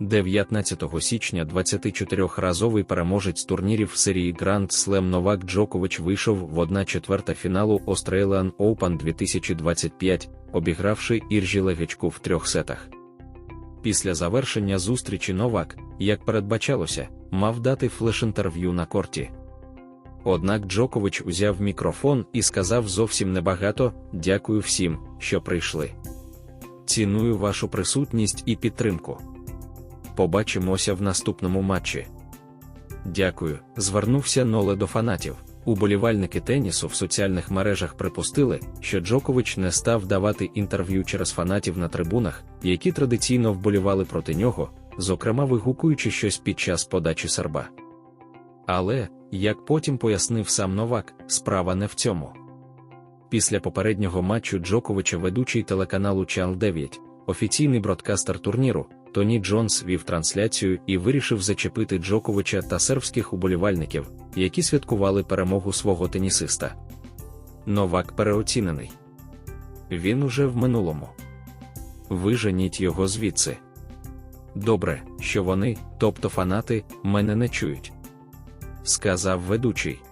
19 січня 24-разовий переможець турнірів серії Grand Slam Новак Джокович вийшов в 1-4 фіналу Australian Open 2025, обігравши Іржі Легечку в трьох сетах. Після завершення зустрічі Новак, як передбачалося, мав дати флеш-інтерв'ю на корті. Однак Джокович узяв мікрофон і сказав зовсім небагато: дякую всім, що прийшли. Ціную вашу присутність і підтримку. Побачимося в наступному матчі. Дякую. Звернувся Ноле до фанатів. Уболівальники тенісу в соціальних мережах припустили, що Джокович не став давати інтерв'ю через фанатів на трибунах, які традиційно вболівали проти нього, зокрема вигукуючи щось під час подачі серба. Але, як потім пояснив сам Новак, справа не в цьому. Після попереднього матчу Джоковича ведучий телеканалу Channel 9, офіційний бродкастер турніру, Тоні Джонс вів трансляцію і вирішив зачепити Джоковича та сербських уболівальників, які святкували перемогу свого тенісиста. Новак переоцінений. Він уже в минулому. Виженіть його звідси. Добре, що вони, тобто фанати, мене не чують. Сказав ведучий.